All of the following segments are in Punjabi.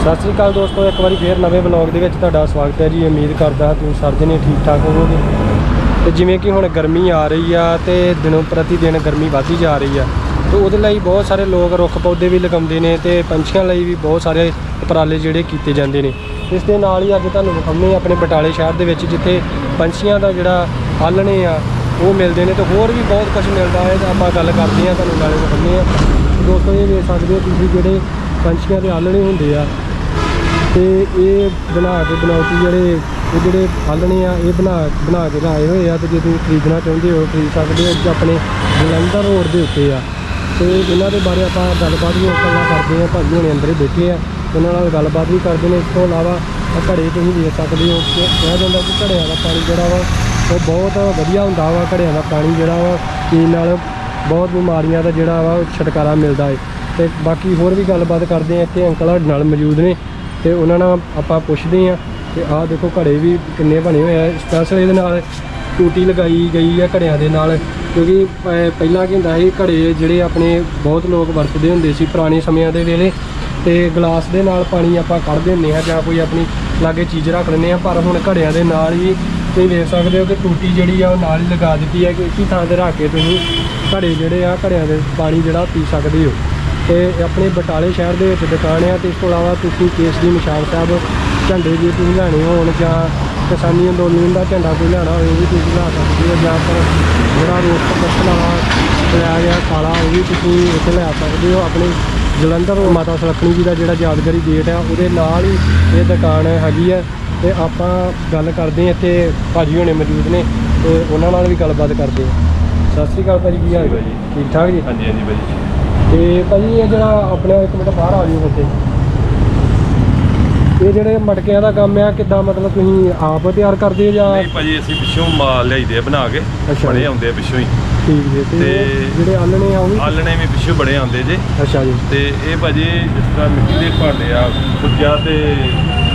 ਸਤਿ ਸ੍ਰੀ ਅਕਾਲ ਦੋਸਤੋ, ਇੱਕ ਵਾਰੀ ਫੇਰ ਨਵੇਂ ਵਲੌਗ ਦੇ ਵਿੱਚ ਤੁਹਾਡਾ ਸਵਾਗਤ ਹੈ ਜੀ। ਉਮੀਦ ਕਰਦਾ ਤੁਸੀਂ ਸਾਰੇ ਜਣੇ ਠੀਕ ਠਾਕ ਹੋਵੋਗੇ। ਤੇ ਜਿਵੇਂ ਕਿ ਹੁਣ ਗਰਮੀ ਆ ਰਹੀ ਆ ਤੇ ਦਿਨੋਂ ਪ੍ਰਤੀ ਦਿਨ ਗਰਮੀ ਵਧਦੀ ਜਾ ਰਹੀ ਆ, ਤੇ ਉਹਦੇ ਲਈ ਬਹੁਤ ਸਾਰੇ ਲੋਕ ਰੁੱਖ ਪੌਦੇ ਵੀ ਲਗਾਉਂਦੇ ਨੇ ਤੇ ਪੰਛੀਆਂ ਲਈ ਵੀ ਬਹੁਤ ਸਾਰੇ ਉਪਰਾਲੇ ਜਿਹੜੇ ਕੀਤੇ ਜਾਂਦੇ ਨੇ। ਇਸ ਦੇ ਨਾਲ ਹੀ ਅੱਜ ਤੁਹਾਨੂੰ ਵਿਖਾਉਂਦੇ ਹਾਂ ਆਪਣੇ ਬਟਾਲੇ ਸ਼ਹਿਰ ਦੇ ਵਿੱਚ, ਜਿੱਥੇ ਪੰਛੀਆਂ ਦਾ ਜਿਹੜਾ ਆਲਣੇ ਆ, ਉਹ ਮਿਲਦੇ ਨੇ ਤੇ ਹੋਰ ਵੀ ਬਹੁਤ ਕੁਝ ਮਿਲਦਾ ਹੈ। ਆਪਾਂ ਗੱਲ ਕਰਦੇ ਹਾਂ, ਤੁਹਾਨੂੰ ਨਾਲੇ ਵਿਖਾਉਂਦੇ ਹਾਂ। ਦੋਸਤੋ, ਇਹ ਵੇਖ ਸਕਦੇ ਹੋ ਤੁਸੀਂ ਜਿਹੜੇ ਪੰਛੀਆਂ ਦੇ ਆਲਣੇ ਹੁੰਦੇ ਆ ਤੇ ਇਹ ਬਣਾ ਕੇ ਬਣਾਉਟੀ ਜਿਹੜੇ ਇਹ ਜਿਹੜੇ ਆਲਣੇ ਆ, ਇਹ ਬਣਾ ਬਣਾ ਕੇ ਲਾਏ ਹੋਏ ਆ ਤੇ ਜੇ ਤੁਸੀਂ ਖਰੀਦਣਾ ਚਾਹੁੰਦੇ ਹੋ, ਖਰੀਦ ਸਕਦੇ ਹੋ ਆਪਣੇ ਜਲੰਧਰ ਰੋਡ ਦੇ ਉੱਤੇ ਆ। ਤੇ ਇਹਨਾਂ ਦੇ ਬਾਰੇ ਆਪਾਂ ਗੱਲਬਾਤ ਵੀ ਕਰਨਾ ਕਰਦੇ ਆ ਭਾਜੀ ਹੁਣੇ ਅੰਦਰ ਹੀ ਬੈਠੇ ਆ। ਉਹਨਾਂ ਨਾਲ ਗੱਲਬਾਤ ਵੀ ਕਰਦੇ ਨੇ। ਇਸ ਤੋਂ ਇਲਾਵਾ ਘੜੇ ਤੁਸੀਂ ਦੇਖ ਸਕਦੇ ਹੋ ਕਿ ਕਿਹਾ ਜਾਂਦਾ ਕਿ ਘੜਿਆਂ ਦਾ ਪਾਣੀ ਜਿਹੜਾ ਵਾ, ਉਹ ਬਹੁਤ ਵਧੀਆ ਹੁੰਦਾ ਵਾ। ਘੜਿਆਂ ਦਾ ਪਾਣੀ ਜਿਹੜਾ ਵਾ, ਪੀਣ ਨਾਲ ਬਹੁਤ ਬਿਮਾਰੀਆਂ ਦਾ ਜਿਹੜਾ ਵਾ, ਛੁਟਕਾਰਾ ਮਿਲਦਾ ਹੈ ਤੇ ਬਾਕੀ ਹੋਰ ਵੀ ਗੱਲਬਾਤ ਕਰਦੇ ਆ ਇੱਥੇ ਅੰਕਲ ਸਾਡੇ ਨਾਲ ਮੌਜੂਦ ਨੇ। ਤੇ ਉਹਨਾਂ ਨਾਲ ਆਪਾਂ ਪੁੱਛਦੇ ਆ ਕਿ ਆਹ ਦੇਖੋ ਘੜੇ ਵੀ ਕਿੰਨੇ ਬਣੇ ਹੋਏ ਆ। ਸਪੈਸ਼ਲ ਇਹਦੇ ਨਾਲ ਟੂਟੀ ਲਗਾਈ ਗਈ ਆ ਘੜਿਆਂ ਦੇ ਨਾਲ, ਕਿਉਂਕਿ ਪਹਿਲਾਂ ਕੀ ਹੁੰਦਾ ਸੀ, ਘੜੇ ਜਿਹੜੇ ਆਪਣੇ ਬਹੁਤ ਲੋਕ ਵਰਤਦੇ ਹੁੰਦੇ ਸੀ ਪੁਰਾਣੇ ਸਮਿਆਂ ਦੇ ਵੇਲੇ, ਤੇ ਗਲਾਸ ਦੇ ਨਾਲ ਪਾਣੀ ਆਪਾਂ ਕੱਢਦੇ ਹੁੰਦੇ ਆ ਜਾਂ ਕੋਈ ਆਪਣੀ ਲਾਗੇ ਚੀਜ਼ ਰੱਖ ਲੈਂਦੇ ਆ ਪਰ ਹੁਣ ਘੜਿਆਂ ਦੇ ਨਾਲ ਹੀ ਤੁਸੀਂ ਵੇਖ ਸਕਦੇ ਹੋ ਕਿ ਟੂਟੀ ਜਿਹੜੀ ਆ ਉਹ ਨਾਲ ਹੀ ਲਗਾ ਦਿੱਤੀ ਹੈ ਕਿ ਇੱਕ ਥਾਂ ਤੇ ਰੱਖ ਕੇ ਤੁਸੀਂ ਘੜੇ ਜਿਹੜੇ ਆ, ਘੜਿਆਂ ਦੇ ਪਾਣੀ ਜਿਹੜਾ ਪੀ ਸਕਦੇ ਹੋ। ਤੇ ਆਪਣੇ ਬਟਾਲੇ ਸ਼ਹਿਰ ਦੇ ਵਿੱਚ ਦੁਕਾਨ ਆ ਤੇ ਇਸ ਤੋਂ ਇਲਾਵਾ ਤੁਸੀਂ ਕੇਸ ਦੀ ਨਿਸ਼ਾਨ ਸਾਹਿਬ ਝੰਡੇ ਜੇ ਤੁਸੀਂ ਲੈਣੇ ਹੋਣ ਜਾਂ ਕਿਸਾਨੀ ਅੰਦੋਲਨ ਦਾ ਝੰਡਾ ਕੋਈ ਲੈਣਾ ਹੋਵੇ ਵੀ ਤੁਸੀਂ ਲੈ ਸਕਦੇ ਹੋ ਜਾਂ ਫਿਰ ਜਿਹੜਾ ਰੋਡ ਲਾਵਾ ਪਿਆ ਗਿਆ ਕਾਲਾ ਉਹ ਵੀ ਤੁਸੀਂ ਇੱਥੇ ਲੈ ਸਕਦੇ ਹੋ। ਆਪਣੇ ਜਲੰਧਰ ਮਾਤਾ ਸੁਲੱਖਣੀ ਜੀ ਦਾ ਜਿਹੜਾ ਯਾਦਗਾਰੀ ਗੇਟ ਆ ਉਹਦੇ ਨਾਲ ਹੀ ਇਹ ਦੁਕਾਨ ਹੈਗੀ ਆ ਤੇ ਆਪਾਂ ਗੱਲ ਕਰਦੇ ਹਾਂ ਇੱਥੇ ਭਾਜੀ ਹੋਣੇ ਮੌਜੂਦ ਨੇ ਤੇ ਉਹਨਾਂ ਨਾਲ ਵੀ ਗੱਲਬਾਤ ਕਰਦੇ ਹਾਂ। ਸਤਿ ਸ਼੍ਰੀ ਅਕਾਲ ਭਾਜੀ ਕੀ ਹਾਲ ਹੈ? ਠੀਕ ਠਾਕ ਜੀ? ਹਾਂਜੀ ਹਾਂਜੀ ਭਾਜੀ। ਤੇ ਭਾਜੀ ਇਹ ਜਿਹੜਾ ਆਪਣਾ ਇੱਕ ਮਿੰਟ ਬਾਹਰ ਆ ਜਿਓ ਬੱਚੇ। ਇਹ ਜਿਹੜੇ ਮਟਕਿਆਂ ਦਾ ਕੰਮ ਆ ਕਿੱਦਾਂ ਮਤਲਬ ਤੁਸੀਂ ਆਪ ਤਿਆਰ ਕਰਦੇ ਹੋ ਜਾਂ ਨਹੀਂ ਭਾਜੀ ਅਸੀਂ ਪਿੱਛੋਂ ਮਾਲ ਲਿਆਈਦੇ ਆ ਬਣਾ ਕੇ ਬੜੇ। ਆਉਂਦੇ ਆ ਪਿੱਛੋਂ ਹੀ। ਠੀਕ ਜੀ ਤੇ ਤੇ- ਜਿਹੜੇ ਆਲਣੇ ਆ ਉਹ ਵੀ ਆਲਣੇ ਵੀ ਪਿੱਛੋਂ ਬੜੇ ਆਉਂਦੇ ਜੇ। ਅੱਛਾ ਜੀ। ਤੇ ਇਹ ਭਾਜੀ ਜਿਸ ਤਰ੍ਹਾਂ ਮਿੱਟੀ ਦੇ ਭਾਂਡੇ ਆ ਕੁੱਜਾ ਤੇ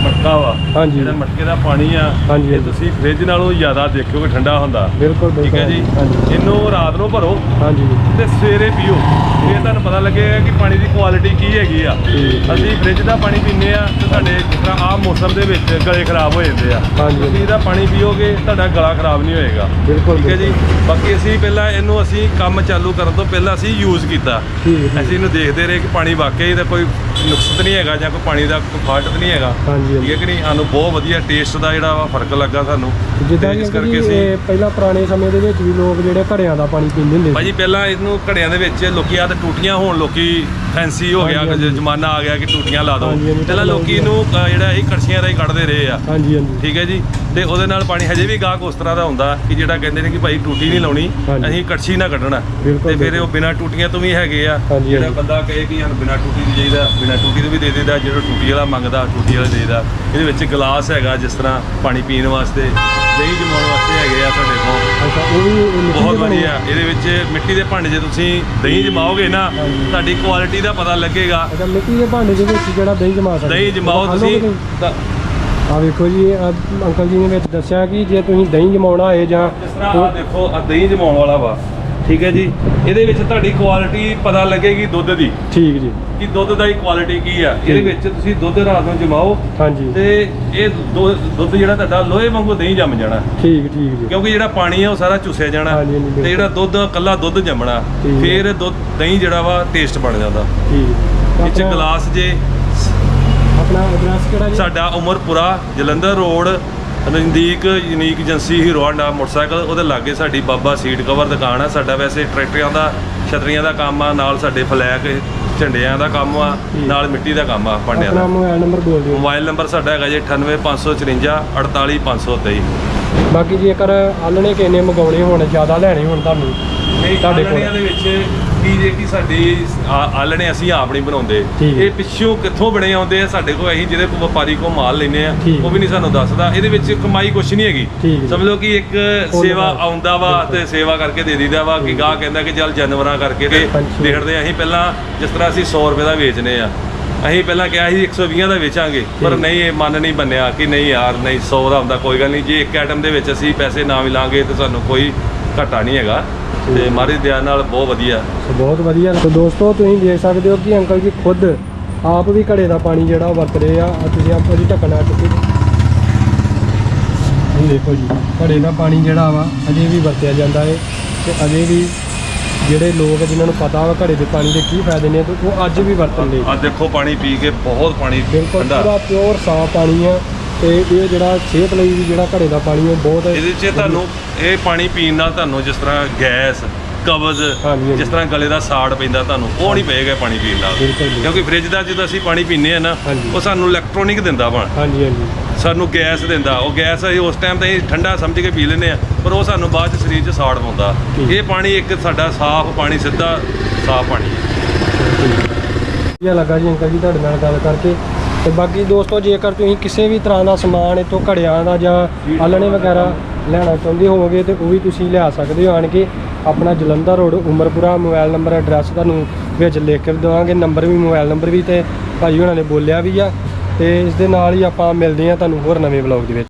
ਮਟਕਾ ਵਾ ਹਾਂਜੀ। ਜਿਹੜਾ ਮਟਕੇ ਦਾ ਪਾਣੀ ਆ ਹਾਂਜੀ, ਇਹ ਹਾਂਜੀ। ਤੁਸੀਂ ਫ੍ਰਿਜ ਨਾਲੋਂ ਜ਼ਿਆਦਾ ਦੇਖਿਓ ਕਿ ਠੰਡਾ ਹੁੰਦਾ। ਬਿਲਕੁਲ ਠੀਕ ਹੈ ਜੀ? ਹਾਂਜੀ। ਇਹਨੂੰ ਰਾਤ ਨੂੰ ਭਰੋ ਹਾਂਜੀ। ਤੇ ਸਵੇਰੇ ਪੀਓ। ਇਹ ਤੁਹਾਨੂੰ ਪਤਾ ਲੱਗੇਗਾ ਕਿ ਪਾਣੀ ਦੀ ਕੁਆਲਿਟੀ ਹੈਗੀ ਆ। ਅਸੀਂ ਫ੍ਰਿਜ ਦਾ ਪਾਣੀ ਪੀਂਦੇ ਆ ਤੇ ਸਾਡੇ ਜਿਸ ਆਹ ਮੌਸਮ ਦੇ ਵਿੱਚ ਗਲੇ ਖਰਾਬ ਹੋ ਜਾਂਦੇ ਆ। ਹਾਂਜੀ। ਤੁਸੀਂ ਇਹਦਾ ਪਾਣੀ ਪੀਓਗੇ ਤੁਹਾਡਾ ਗਲਾ ਖਰਾਬ ਨਹੀਂ ਹੋਏਗਾ। ਬਿਲਕੁਲ ਠੀਕ ਹੈ ਜੀ? ਬਾਕੀ ਅਸੀਂ ਪਹਿਲਾਂ ਇਹਨੂੰ ਅਸੀਂ ਕੰਮ ਚਾਲੂ ਕਰਨ ਤੋਂ ਪਹਿਲਾਂ ਅਸੀਂ ਯੂਜ਼ ਕੀਤਾ। ਅਸੀਂ ਇਹਨੂੰ ਦੇਖਦੇ ਰਹੇ ਕਿ ਪਾਣੀ ਵਾਕਈ ਦਾ ਕੋਈ ਨੁਕਸ ਤਾਂ ਨਹੀਂ ਹੈਗਾ ਜਾਂ ਕੋਈ ਪਾਣੀ ਦਾ ਕੋਈ ਫਾਲਟ ਨਹੀਂ ਹੈਗਾ। ਠੀਕ ਹੈ ਕਿ ਨਹੀਂ? ਸਾਨੂੰ ਬਹੁਤ ਵਧੀਆ ਟੇਸਟ ਦਾ ਜਿਹੜਾ ਵਾ ਫ਼ਰਕ ਲੱਗਾ ਸਾਨੂੰ। ਜਿੱਦਾਂ ਇਸ ਕਰਕੇ ਇਹ ਪਹਿਲਾਂ ਪੁਰਾਣੇ ਸਮੇਂ ਦੇ ਵਿੱਚ ਵੀ ਲੋਕ ਜਿਹੜੇ ਘੜਿਆਂ ਦਾ ਪਾਣੀ ਪੀਂਦੇ ਹੁੰਦੇ ਸੀ। ਭਾਜੀ ਪਹਿਲਾਂ ਇਹਨੂੰ ਘੜਿਆਂ ਦੇ ਵਿੱਚ ਲੋਕੀ ਆ ਤੇ ਟੂਟੀਆਂ ਹੋਣ ਲੋਕੀ ਫੈਂਸੀ ਹੋ ਗਿਆ ਹਾਂਜੀ। ਜ਼ਮਾਨਾ ਆ ਗਿਆ ਕਿ ਟੂਟੀਆਂ ਲਾ ਦਿਓ। ਹਾਂਜੀ, ਹਾਂਜੀ, ਪਹਿਲਾਂ ਲੋਕੀ ਅ, ਜਿਹੜਾ ਇਹ ਕੜਛੀਆਂ ਰਾਹੀਂ ਕੱਢਦੇ ਰਹੇ ਆ। ਹਾਂਜੀ ਹਾਂਜੀ। ਠੀਕ ਹੈ ਜੀ। ਤੇ ਉਹਦੇ ਨਾਲ ਪਾਣੀ ਹਜੇ ਵੀ ਗਾਹਕ ਉਸ ਤਰ੍ਹਾਂ ਦਾ ਹੁੰਦਾ ਕਿ ਜਿਹੜਾ ਕਹਿੰਦੇ ਨੇ ਕਿ ਭਾਈ ਟੂਟੀ ਨਹੀਂ ਲਾਉਣੀ ਹਾਂਜੀ। ਅਸੀਂ ਕੜਛੀ ਨਾ ਕੱਢਣਾ। ਬਿਲਕੁਲ, ਤੇ ਫਿਰ। ਉਹ ਬਿਨਾ ਟੂਟੀਆਂ ਤੋਂ ਵੀ ਹੈਗੇ ਆ। ਹਾਂਜੀ, ਜਿਹੜਾ ਹਾਂਜੀ। ਬੰਦਾ ਕਹੇ ਕਿ ਸਾਨੂੰ ਬਿਨਾ ਟੂਟੀ ਦੀ ਚਾਹੀਦਾ ਬਿਨਾ ਟੂਟੀ ਤੋਂ ਵੀ ਦੇ ਦੇਦਾ ਜਿਹੜਾ ਟੂਟੀ ਵਾਲਾ ਮੰਗਦਾ ਟੂਟੀ ਵਾਲਾ ਦੇ ਦੇਦਾ। ਇਹਦੇ ਵਿੱਚ ਗਲਾਸ ਹੈਗਾ ਜਿਸ ਤਰ੍ਹਾਂ ਪਾਣੀ ਪੀਣ ਵਾਸਤੇ ਦਹੀਂ ਜਮਾਉਣ ਵਾਸਤੇ ਹੈਗੇ ਆ ਸਾਡੇ ਕੋਲ। ਅੱਛਾ ਉਹ ਵੀ ਇਹ ਮਿੱਟੀ ਬਹੁਤ ਦੇ ਬਣੇ ਵਧੀਆ। ਇਹਦੇ ਵਿੱਚ ਮਿੱਟੀ ਦੇ ਭਾਂਡੇ 'ਚ ਤੁਸੀਂ ਦਹੀਂ ਜਮਾਓਗੇ ਨਾ ਹਾਂਜੀ। ਤੁਹਾਡੀ ਕੁਆਲਿਟੀ ਦਾ ਪਤਾ ਲੱਗੇਗਾ। ਅੱਛਾ ਮਿੱਟੀ ਦੇ ਭਾਂਡੇ ਦੇ ਵਿੱਚ ਜਿਹੜਾ ਦਹੀਂ ਜਮਾ ਸਕਦੇ ਦਹੀਂ ਜਮਾਓ ਤੁਸੀਂ। ਤਾਂ ਆ ਵੇਖੋ ਜੀ ਅੰਕਲ ਜੀ ਨੇ ਵਿੱਚ ਦੱਸਿਆ ਕਿ ਜੇ ਤੁਸੀਂ ਦਹੀਂ ਜਮਾਉਣਾ ਹੋਏ ਜਾਂ ਤਰ੍ਹਾਂ ਆਹ ਦੇਖੋ ਆ ਦਹੀਂ ਜਮਾਉਣ ਵਾਲਾ ਵਾ ਠੀਕ ਹੈ ਜੀ? ਇਹਦੇ ਵਿੱਚ ਤੁਹਾਡੀ ਕੁਆਲਿਟੀ ਪਤਾ ਲੱਗੇਗੀ ਦੁੱਧ ਦੀ। ਠੀਕ ਜੀ। ਕਿ ਦੁੱਧ ਦਾ ਹੀ ਕੁਆਲਿਟੀ ਕੀ ਆ? ਇਹਦੇ ਵਿੱਚ ਤੁਸੀਂ ਦੁੱਧ ਰਾਤ ਨੂੰ ਜਮਾਓ ਹਾਂਜੀ। ਤੇ ਇਹ ਦੁੱਧ ਜਿਹੜਾ ਤੁਹਾਡਾ ਲੋਹੇ ਵਾਂਗੂ ਦਹੀਂ ਜੰਮ ਜਾਣਾ। ਠੀਕ ਠੀਕ ਜੀ। ਕਿਉਂਕਿ ਜਿਹੜਾ ਪਾਣੀ ਆ ਉਹ ਸਾਰਾ ਚੁੱਸਿਆ ਜਾਣਾ। ਤੇ ਜਿਹੜਾ ਦੁੱਧ ਕੱਲਾ ਦੁੱਧ ਜੰਮਣਾ। ਫਿਰ ਦੁੱਧ ਦਹੀਂ ਜਿਹੜਾ ਵਾ ਟੇਸਟ ਬਣ ਜਾਂਦਾ। ਠੀਕ। ਇਹ 'ਚ ਗਲਾਸ ਜੇ ਆਪਣਾ ਐਡਰੈਸ ਕਿਹੜਾ ਜੀ? ਸਾਡਾ ਉਮਰਪੁਰਾ ਜਲੰਧਰ ਰੋਡ ਨਜ਼ਦੀਕ unique agency Hero Honda motorcycle ਉਹਦੇ ਲਾਗੇ ਸਾਡੀ ਬਾਬਾ ਸੀਟ ਕਵਰ ਦੁਕਾਨ ਆ। ਸਾਡਾ ਵੈਸੇ ਟਰੈਕਟਰਾਂ ਦਾ ਛਤਰੀਆਂ ਦਾ ਕੰਮ ਆ ਨਾਲ ਸਾਡੇ ਫਲੈਗ ਝੰਡਿਆਂ ਦਾ ਕੰਮ ਆ ਨਾਲ ਮਿੱਟੀ ਦਾ ਕੰਮ ਆ ਭਾਂਡਿਆਂ ਆਪਣਾ ਦਾ ਮੋਬਾਈਲ ਨੰਬਰ ਬੋਲ ਦਿਓ। ਮੋਬਾਈਲ ਨੰਬਰ ਸਾਡਾ ਹੈਗਾ ਜੀ 98554 48523 ਬਾਕੀ ਜੇਕਰ ਆਲਣੇ ਕਿੰਨੇ ਮੰਗਾਉਣੇ ਹੋਣ ਜ਼ਿਆਦਾ ਲੈਣੇ ਹੋਣ ਤੁਹਾਨੂੰ ਤੁਹਾਡੇ ਕੋਲ। ਆਲਣਿਆਂ ਦੇ ਵਿੱਚ ਕੀ ਜੇ ਕਿ ਸਾਡੀ ਆ- ਆਲਣੇ ਅਸੀਂ ਆਪ ਨਹੀਂ ਬਣਾਉਂਦੇ ਠੀਕ ਹੈ। ਇਹ ਪਿੱਛੋਂ ਕਿੱਥੋਂ ਬਣੇ ਆਉਂਦੇ ਆ ਸਾਡੇ ਕੋਲ ਅਸੀਂ ਜਿਹਦੇ ਕੋਲ ਵਪਾਰੀ ਕੋ ਮਾਲ ਲੈਨੇ ਆ ਠੀਕ। ਉਹ ਵੀ ਨਹੀਂ ਸਾਨੂੰ ਦੱਸਦਾ ਇਹਦੇ ਵਿੱਚ ਕਮਾਈ ਕੁਛ ਨਹੀਂ ਹੈਗੀ ਹੈ। ਸਮਝ ਲਓ ਕਿ ਇੱਕ ਸੇਵਾ। ਆਉਂਦਾ ਵਾ ਤੇ ਸੇਵਾ ਕਰਕੇ ਦੇ ਦੀਦਾ ਵਾ ਕਿ ਗਾਹ ਕਹਿੰਦਾ ਕਿ ਚੱਲ ਜਾਨਵਰਾਂ ਕਰਕੇ ਤੇ ਪੰਛੀ। ਦੇਖਦੇ ਆ ਅਸੀਂ ਪਹਿਲਾਂ ਜਿਸ ਤਰ੍ਹਾਂ ਅਸੀਂ 100 ਰੁਪਏ ਦਾ ਵੇਚਨੇ ਆ ਅਸੀਂ ਪਹਿਲਾਂ ਕਿਹਾ ਸੀ 120 ਦਾ ਵੇਚਾਂਗੇ ਪਰ। ਨਹੀਂ ਇਹ ਮਨ ਨਹੀਂ ਬੰਨਿਆ ਕਿ ਨਹੀਂ ਯਾਰ ਨਹੀਂ 100 ਦਾ ਹੁੰਦਾ ਕੋਈ ਗੱਲ ਨਹੀਂ ਜੇ ਇੱਕ ਆਈਟਮ ਦੇ ਵਿੱਚ ਅਸੀਂ ਪੈਸੇ ਨਾ ਮਿਲਾਂਗੇ ਤੇ ਸਾਨੂੰ ਕੋਈ ਘਾਟਾ ਨਹੀਂ ਹੈਗਾ ਤੇ ਮਾਰੀ ਦਿਆ ਨਾਲ ਬਹੁਤ ਵਧੀਆ। ਸੋ ਬਹੁਤ ਵਧੀਆ। ਸੋ ਦੋਸਤੋ ਤੁਸੀਂ ਦੇਖ ਸਕਦੇ ਹੋ ਕਿ ਅੰਕਲ ਜੀ ਖੁਦ ਆਪ ਵੀ ਘੜੇ ਦਾ ਪਾਣੀ ਜਿਹੜਾ ਉਹ ਵਰਤ ਰਹੇ ਆ। ਆਹ ਤੁਸੀਂ ਆਪ ਜੀ ਢੱਕਣ ਚੁੱਕੀ ਇਹ ਦੇਖੋ ਜੀ ਘੜੇ ਦਾ ਪਾਣੀ ਜਿਹੜਾ ਵਾ ਅਜੇ ਵੀ ਵਰਤਿਆ ਜਾਂਦਾ ਹੈ ਤੇ ਅਜੇ ਵੀ ਜਿਹੜੇ ਲੋਕ ਜਿਨ੍ਹਾਂ ਨੂੰ ਪਤਾ ਵਾ ਘੜੇ ਦੇ ਪਾਣੀ ਦੇ ਕੀ ਫਾਇਦੇ ਨੇ ਤੇ ਉਹ ਅੱਜ ਵੀ ਵਰਤਣ ਦੇ। ਆ ਦੇਖੋ ਪਾਣੀ ਪੀ ਕੇ ਬਹੁਤ ਪਾਣੀ ਬਿਲਕੁਲ ਠੰਡਾ। ਪੂਰਾ ਪਿਓਰ ਸਾਫ਼ ਪਾਣੀ ਆ। ਤੇ ਇਹ ਜਿਹੜਾ ਸਿਹਤ ਲਈ ਵੀ ਜਿਹੜਾ ਘੜੇ ਦਾ ਪਾਣੀ ਉਹ ਬਹੁਤ ਇਹਦੇ 'ਚ ਤੁਹਾਨੂੰ ਇਹ ਪਾਣੀ ਪੀਣ ਨਾਲ ਤੁਹਾਨੂੰ ਜਿਸ ਤਰ੍ਹਾਂ ਗੈਸ ਕਬਜ਼ ਹਾਂਜੀ। ਜਿਸ ਤਰ੍ਹਾਂ ਗਲੇ ਦਾ ਸਾੜ ਪੈਂਦਾ ਤੁਹਾਨੂੰ ਉਹ ਨਹੀਂ ਪਏਗਾ ਪਾਣੀ ਪੀਣ ਨਾਲ। ਬਿਲਕੁਲ। ਕਿਉਂਕਿ ਫ੍ਰਿਜ ਦਾ ਜਦੋਂ ਅਸੀਂ ਪਾਣੀ ਪੀਂਦੇ ਆ ਨਾ ਹਾਂਜੀ। ਉਹ ਸਾਨੂੰ ਇਲੈਕਟ੍ਰੋਨਿਕ ਦਿੰਦਾ ਵਾ। ਹਾਂਜੀ ਹਾਂਜੀ। ਸਾਨੂੰ ਗੈਸ ਦਿੰਦਾ। ਉਹ ਗੈਸ ਅਸੀਂ ਉਸ ਟਾਈਮ ਤੇ ਅਸੀਂ ਠੰਡਾ ਸਮਝ ਕੇ ਪੀ ਲੈਂਦੇ ਆ ਪਰ ਉਹ ਸਾਨੂੰ ਬਾਅਦ ਚ ਸਰੀਰ 'ਚ ਸਾੜ ਪਾਉਂਦਾ। ਠੀਕ। ਇਹ ਪਾਣੀ ਇੱਕ ਸਾਡਾ ਸਾਫ਼ ਪਾਣੀ ਸਿੱਧਾ ਸਾਫ਼ ਪਾਣੀ ਹੈ। ਵਧੀਆ ਲੱਗਾ ਜੀ ਅੰਕਲ ਜੀ ਤੁਹਾਡੇ ਨਾਲ ਗੱਲ ਕਰਕੇ। ਤੇ ਬਾਕੀ ਦੋਸਤੋ, ਜੇਕਰ ਤੁਸੀਂ ਕਿਸੇ ਵੀ ਤਰ੍ਹਾਂ ਦਾ ਸਮਾਨ ਇਤੋਂ ਘੜਿਆਂ ਦਾ ਜਾਂ ਆਲਣੇ ਵਗੈਰਾ ਲੈਣਾ ਚਾਹੁੰਦੇ ਹੋਵੋਗੇ, ਤੇ ਉਹ ਵੀ ਤੁਸੀਂ ਲਿਆ ਸਕਦੇ ਹੋ ਆਣ ਕੇ ਆਪਣਾ Jalandhar road, Umarpura, mobile number, address ਤੁਹਾਨੂੰ ਵਿੱਚ ਲਿਖ ਕੇ ਦੇਵਾਂਗੇ। ਨੰਬਰ ਵੀ, ਮੋਬਾਈਲ ਨੰਬਰ ਵੀ, ਤੇ ਭਾਜੀ ਉਹਨਾਂ ਨੇ ਬੋਲਿਆ ਵੀ ਆ, ਤੇ ਇਸ ਦੇ ਨਾਲ ਹੀ ਆਪਾਂ ਮਿਲਦੇ ਆ ਤੁਹਾਨੂੰ ਹੋਰ ਨਵੇਂ ਵਲੌਗ ਦੇ ਵਿੱਚ।